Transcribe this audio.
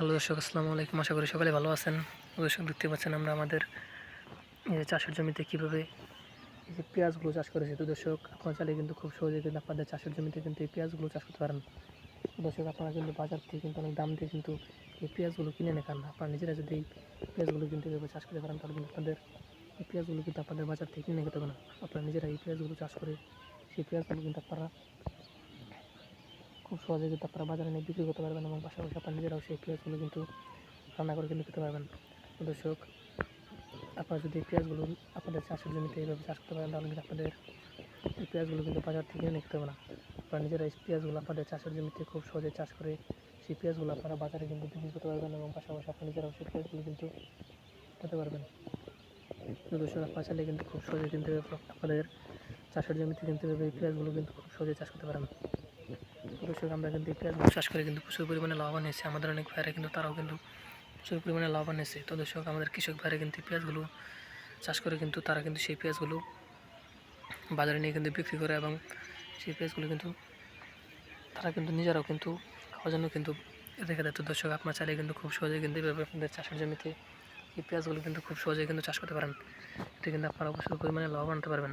Hello দর্শক, আসসালামু আলাইকুম। আশা করি সকালে ভালো আছেন। দর্শক, দেখতে পাচ্ছেন আমরা আমাদের চাষের জমিতে কীভাবে এই যে পেঁয়াজগুলো চাষ করেছি তো দর্শক, আপনারা চাইলে কিন্তু খুব সহজে কিন্তু আপনাদের চাষের জমিতে কিন্তু এই পেঁয়াজগুলো চাষ করতে পারেন। দর্শক, আপনারা কিন্তু বাজার থেকে কিন্তু অনেক দাম দিয়ে কিন্তু এই পেঁয়াজগুলো কিনে নেন। না আপনারা নিজেরা যদি এই পেঁয়াজগুলো কিন্তু এভাবে চাষ করতে পারেন, তাহলে কিন্তু আপনাদের এই পেঁয়াজগুলো কিন্তু আপনাদের বাজার থেকে কিনে খেতে হবে না। আপনারা নিজেরা এই পেঁয়াজগুলো চাষ করে সেই পেঁয়াজগুলো কিন্তু আপনারা খুব সহজে কিন্তু আপনারা বাজারে নিয়ে বিক্রি করতে পারবেন এবং পাশাপাশি আপনারা নিজেরাও সেই পেঁয়াজগুলো কিন্তু রান্না করে কিন্তু খেতে পারবেন। দর্শক, আপনারা যদি পেঁয়াজগুলো আপনাদের চাষের জমিতে এইভাবে চাষ করতে পারেন, তাহলে কিন্তু আপনাদের এই পেঁয়াজগুলো কিন্তু বাজার থেকে কিনে খেতে হবে না। আপনারা নিজেরা এই পেঁয়াজগুলো আপনাদের চাষের জমিতে খুব সহজে চাষ করে সেই পেঁয়াজগুলো আপনারা বাজারে কিন্তু বিক্রি করতে পারবেন এবং পাশাপাশি আপনারা নিজেরাও সেই পেঁয়াজগুলো কিন্তু খেতে পারবেন। দর্শক, আপনারা চাইলে কিন্তু খুব সহজে কিন্তু আপনাদের চাষের জমিতে কিন্তু এই পেঁয়াজগুলো কিন্তু খুব সহজে চাষ করতে পারেন। দর্শক আমরা কিন্তু পেঁয়াজগুলো চাষ করে, কিন্তু প্রচুর পরিমাণে লাভবান হয়েছে। আমাদের অনেক ভাইরা কিন্তু তারাও কিন্তু প্রচুর পরিমাণে লাভবান হয়েছে। তো দর্শক, আমাদের কৃষক ভাইরা কিন্তু পেঁয়াজগুলো চাষ করে কিন্তু তারা কিন্তু সেই পেঁয়াজগুলো বাজারে নিয়ে কিন্তু বিক্রি করে এবং সেই পেঁয়াজগুলো কিন্তু তারা কিন্তু নিজেরাও কিন্তু খাওয়ার জন্য কিন্তু রেখে দেয়। তো দর্শক, আপনার চাইলে কিন্তু খুব সহজে কিন্তু এভাবে আপনাদের চাষের জমিতে এই পেঁয়াজগুলো কিন্তু খুব সহজে কিন্তু চাষ করতে পারেন। এতে কিন্তু আপনারা প্রচুর পরিমাণে লাভবান হতে পারবেন।